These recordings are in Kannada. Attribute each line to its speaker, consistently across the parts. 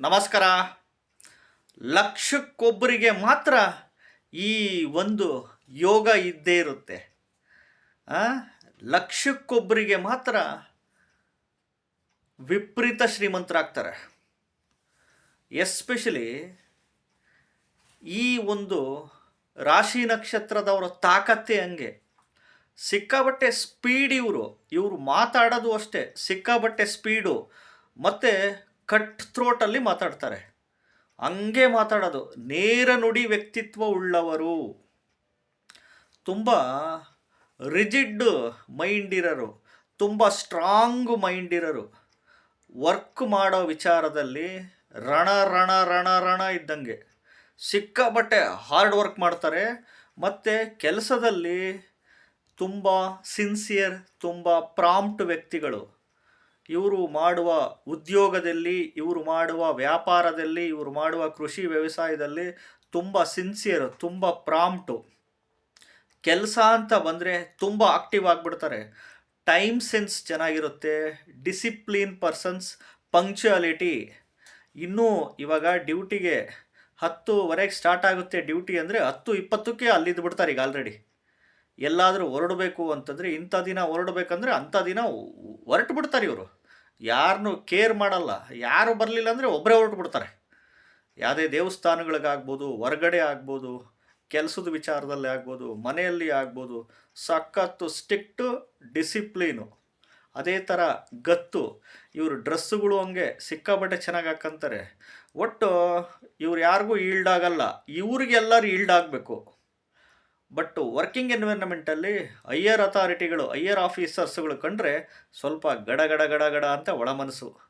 Speaker 1: ನಮಸ್ಕಾರ. ಲಕ್ಷಕ್ಕೊಬ್ಬರಿಗೆ ಮಾತ್ರ ಈ ಒಂದು ಯೋಗ ಇದ್ದೇ ಇರುತ್ತೆ? ಲಕ್ಷಕ್ಕೊಬ್ಬರಿಗೆ ಮಾತ್ರ ವಿಪರೀತ ಶ್ರೀಮಂತರಾಗ್ತಾರೆ. ಎಸ್ಪೆಷಲಿ ಈ ಒಂದು ರಾಶಿ ನಕ್ಷತ್ರದವರ ತಾಕತ್ತೆ ಹಂಗೆ. ಸಿಕ್ಕಾಬಟ್ಟೆ ಸ್ಪೀಡ್ ಇವರು. ಇವರು ಮಾತಾಡೋದು ಅಷ್ಟೇ. ಸಿಕ್ಕಾಬಟ್ಟೆ ಸ್ಪೀಡು. ಮತ್ತು ಕಟ್ ಥ್ರೋಟಲ್ಲಿ ಮಾತಾಡ್ತಾರೆ. ಹಂಗೆ ಮಾತಾಡೋದು. ನೇರ ನುಡಿ ವ್ಯಕ್ತಿತ್ವ ಉಳ್ಳವರು. ತುಂಬ ರಿಜಿಡ್ ಮೈಂಡ್ ಇರೋರು. ತುಂಬ ಸ್ಟ್ರಾಂಗ್ ಮೈಂಡ್ ಇರೋರು. ವರ್ಕ್ ಮಾಡೋ ವಿಚಾರದಲ್ಲಿ ರಣ ರಣ ರಣ ರಣ ಇದ್ದಂಗೆ. ಸಿಕ್ಕಾಬಟ್ಟೆ ಹಾರ್ಡ್ ವರ್ಕ್ ಮಾಡ್ತಾರೆ. ಮತ್ತು ಕೆಲಸದಲ್ಲಿ ತುಂಬ ಸಿನ್ಸಿಯರ್, ತುಂಬ ಪ್ರಾಂಪ್ಟ್ ವ್ಯಕ್ತಿಗಳು. ಇವರು ಮಾಡುವ ಉದ್ಯೋಗದಲ್ಲಿ, ಇವರು ಮಾಡುವ ವ್ಯಾಪಾರದಲ್ಲಿ, ಇವರು ಮಾಡುವ ಕೃಷಿ ವ್ಯವಸಾಯದಲ್ಲಿ ತುಂಬ ಸಿನ್ಸಿಯರ್ ತುಂಬ ಪ್ರಾಮ್ಟು ಕೆಲಸ ಅಂತ ಬಂದರೆ ತುಂಬ ಆಕ್ಟಿವ್ ಆಗಿಬಿಡ್ತಾರೆ. ಟೈಮ್ ಸೆನ್ಸ್ ಚೆನ್ನಾಗಿರುತ್ತೆ ಡಿಸಿಪ್ಲಿನ್ ಪರ್ಸನ್ಸ್ ಪಂಕ್ಚುಯಾಲಿಟಿ ಇನ್ನೂ ಇವಾಗ ಡ್ಯೂಟಿಗೆ ಹತ್ತುವರೆಗೆ ಸ್ಟಾರ್ಟ್ ಆಗುತ್ತೆ ಡ್ಯೂಟಿ ಅಂದರೆ ಹತ್ತು ಇಪ್ಪತ್ತಕ್ಕೆ ಅಲ್ಲಿದ್ದು ಬಿಡ್ತಾರೆ ಈಗ ಆಲ್ರೆಡಿ ಎಲ್ಲಾದರೂ ಹೊರಡಬೇಕು ಅಂತಂದರೆ ಇಂಥ ದಿನ ಹೊರಡಬೇಕಂದ್ರೆ ಅಂಥ ದಿನ ಹೊರಟು ಬಿಡ್ತಾರೆ ಇವರು. ಯಾರನ್ನೂ ಕೇರ್ ಮಾಡಲ್ಲ. ಯಾರು ಬರಲಿಲ್ಲ ಅಂದರೆ ಒಬ್ಬರೇ ಹೊರಟು ಬಿಡ್ತಾರೆ ಯಾವುದೇ ದೇವಸ್ಥಾನಗಳಿಗಾಗ್ಬೋದು, ಹೊರಗಡೆ ಆಗ್ಬೋದು, ಕೆಲಸದ ವಿಚಾರದಲ್ಲಿ ಆಗ್ಬೋದು, ಮನೆಯಲ್ಲಿ ಆಗ್ಬೋದು, ಸಖತ್ತು ಸ್ಟಿಕ್ಟು ಡಿಸಿಪ್ಲೀನು. ಅದೇ ಥರ ಗತ್ತು. ಇವರು ಡ್ರೆಸ್ಸುಗಳು ಹಂಗೆ ಸಿಕ್ಕಾಬಟ್ಟೆ ಚೆನ್ನಾಗಿ ಹಾಕ್ಕಂತಾರೆ ಒಟ್ಟು ಇವ್ರು ಯಾರಿಗೂ ಈಲ್ಡ್ ಆಗಲ್ಲ. ಇವ್ರಿಗೆಲ್ಲರೂ ಈಲ್ಡ್ ಆಗಬೇಕು. ಬಟ್ ವರ್ಕಿಂಗ್ ಎನ್ವಿರಾನ್ಮೆಂಟಲ್ಲಿ ಹೈಯರ್ ಅಥಾರಿಟಿಗಳು ಹೈಯರ್ ಆಫೀಸರ್ಸ್ಗಳು ಕಂಡ್ರೆ ಸ್ವಲ್ಪ ಗಡ ಗಡ ಗಡ ಗಡ ಅಂತ ಒಳ ಮನಸ್ಸು.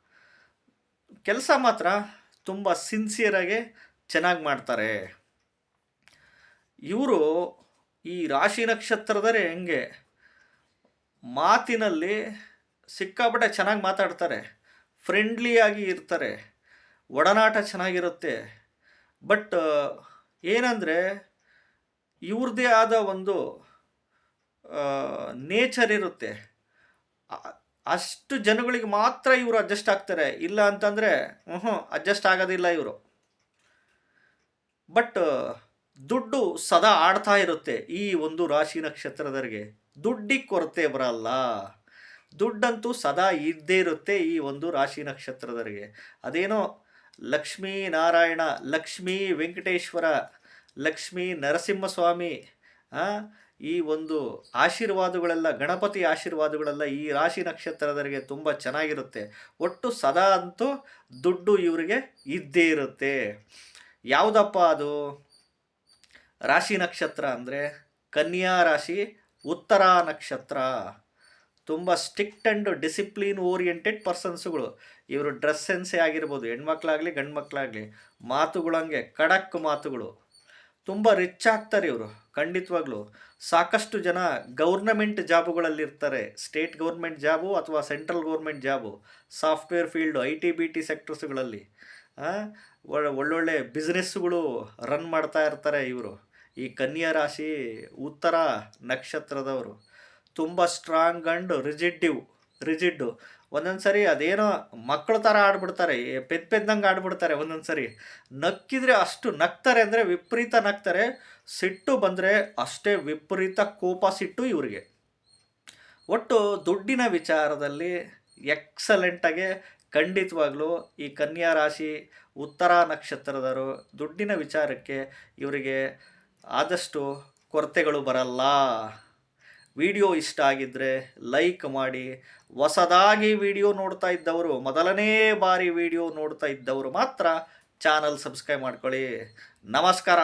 Speaker 1: ಕೆಲಸ ಮಾತ್ರ ತುಂಬ ಸಿನ್ಸಿಯರಾಗೆ ಚೆನ್ನಾಗಿ ಮಾಡ್ತಾರೆ. ಇವರು ಈ ರಾಶಿ ನಕ್ಷತ್ರದರೆ ಹೆಂಗೆ? ಮಾತಿನಲ್ಲಿ ಸಿಕ್ಕಾಪಟ್ಟೆ ಚೆನ್ನಾಗಿ ಮಾತಾಡ್ತಾರೆ. ಫ್ರೆಂಡ್ಲಿಯಾಗಿ ಇರ್ತಾರೆ. ಒಡನಾಟ ಚೆನ್ನಾಗಿರುತ್ತೆ. ಬಟ್ ಏನಂದರೆ ಇವ್ರದ್ದೇ ಆದ ಒಂದು ನೇಚರ್ ಇರುತ್ತೆ. ಅಷ್ಟು ಜನಗಳಿಗೆ ಮಾತ್ರ ಇವರು ಅಡ್ಜಸ್ಟ್ ಆಗ್ತಾರೆ. ಇಲ್ಲ ಅಂತಂದರೆ ಹ್ಞೂ ಅಡ್ಜಸ್ಟ್ ಆಗೋದಿಲ್ಲ ಇವರು. ಬಟ್ ದುಡ್ಡು ಸದಾ ಆಡ್ತಾ ಇರುತ್ತೆ ಈ ಒಂದು ರಾಶಿ ನಕ್ಷತ್ರದವರಿಗೆ. ದುಡ್ಡಿಗೆ ಕೊರತೆ ಬರಲ್ಲ. ದುಡ್ಡಂತೂ ಸದಾ ಇದ್ದೇ ಇರುತ್ತೆ ಈ ಒಂದು ರಾಶಿ ನಕ್ಷತ್ರದವರಿಗೆ. ಅದೇನೋ ಲಕ್ಷ್ಮೀ ನಾರಾಯಣ ಲಕ್ಷ್ಮೀ ವೆಂಕಟೇಶ್ವರ ಲಕ್ಷ್ಮೀ ನರಸಿಂಹಸ್ವಾಮಿ ಈ ಒಂದು ಆಶೀರ್ವಾದಗಳೆಲ್ಲ, ಗಣಪತಿ ಆಶೀರ್ವಾದಗಳೆಲ್ಲ ಈ ರಾಶಿ ನಕ್ಷತ್ರದವರಿಗೆ ತುಂಬ ಚೆನ್ನಾಗಿರುತ್ತೆ. ಒಟ್ಟು ಸದಾ ಅಂತೂ ದುಡ್ಡು ಇವರಿಗೆ ಇದ್ದೇ ಇರುತ್ತೆ. ಯಾವುದಪ್ಪ ಅದು? ರಾಶಿ ನಕ್ಷತ್ರ ಅಂದರೆ ಕನ್ಯಾ ರಾಶಿ, ಉತ್ತರ ನಕ್ಷತ್ರ. ತುಂಬ ಸ್ಟ್ರಿಕ್ಟ್ ಆ್ಯಂಡ್ ಡಿಸಿಪ್ಲಿನ್ ಓರಿಯೆಂಟೆಡ್ ಪರ್ಸನ್ಸ್ಗಳು. ಇವರು ಡ್ರೆಸ್ ಸೆನ್ಸೇ ಆಗಿರ್ಬೋದು, ಹೆಣ್ಮಕ್ಳಾಗಲಿ ಗಂಡು ಮಕ್ಕಳಾಗಲಿ ಮಾತುಗಳಂಗೆ ಖಡಕ್ ಮಾತುಗಳು. ತುಂಬ ರಿಚ್ ಆಗ್ತಾರೆ ಇವರು, ಖಂಡಿತವಾಗ್ಲೂ. ಸಾಕಷ್ಟು ಜನ ಗೌರ್ನಮೆಂಟ್ ಜಾಬುಗಳಲ್ಲಿರ್ತಾರೆ. ಸ್ಟೇಟ್ ಗೌರ್ಮೆಂಟ್ ಜಾಬು ಅಥವಾ central government job software field I T B T ಸೆಕ್ಟರ್ಸ್ಗಳಲ್ಲಿ ಒಳ್ಳೊಳ್ಳೆ ಬಿಸ್ನೆಸ್ಗಳು ರನ್ ಮಾಡ್ತಾ ಇರ್ತಾರೆ ಇವರು. ಈ ಕನ್ಯಾ ರಾಶಿ ಉತ್ತರ ನಕ್ಷತ್ರದವರು. ತುಂಬ ಸ್ಟ್ರಾಂಗ್ ಆ್ಯಂಡ್ ರಿಜಿಡ್ಡಿವ್ ರಿಜಿಡ್ಡು ಒಂದೊಂದು ಸರಿ ಅದೇನೋ ಮಕ್ಕಳ ಥರ ಆಡ್ಬಿಡ್ತಾರೆ, ಪೆದ್ ಪೆದ್ದಂಗೆ ಆಡ್ಬಿಡ್ತಾರೆ ಒಂದೊಂದು ಸರಿ ನಕ್ಕಿದ್ರೆ ಅಷ್ಟು ನಕ್ತಾರೆ ಅಂದರೆ ವಿಪರೀತ ನಕ್ತಾರೆ, ಸಿಟ್ಟು ಬಂದರೆ ಅಷ್ಟೇ ವಿಪರೀತ ಕೋಪ, ಸಿಟ್ಟು ಇವರಿಗೆ. ಒಟ್ಟು ದುಡ್ಡಿನ ವಿಚಾರದಲ್ಲಿ ಎಕ್ಸಲೆಂಟಾಗೆ ಖಂಡಿತವಾಗ್ಲೂ ಈ ಕನ್ಯಾ ರಾಶಿ ಉತ್ತರ ನಕ್ಷತ್ರದವರು ದುಡ್ಡಿನ ವಿಚಾರಕ್ಕೆ ಇವರಿಗೆ ಆದಷ್ಟು ಕೊರತೆಗಳು ಬರಲ್ಲ. ವಿಡಿಯೋ ಇಷ್ಟ ಆಗಿದ್ದರೆ ಲೈಕ್ ಮಾಡಿ. ಹೊಸದಾಗಿ ವಿಡಿಯೋ ನೋಡ್ತಾ ಇದ್ದವರು, ಮೊದಲನೇ ಬಾರಿ ವಿಡಿಯೋ ನೋಡ್ತಾ ಇದ್ದವರು ಮಾತ್ರ ಚಾನಲ್ ಸಬ್ಸ್ಕ್ರೈಬ್ ಮಾಡ್ಕೊಳ್ಳಿ. ನಮಸ್ಕಾರ.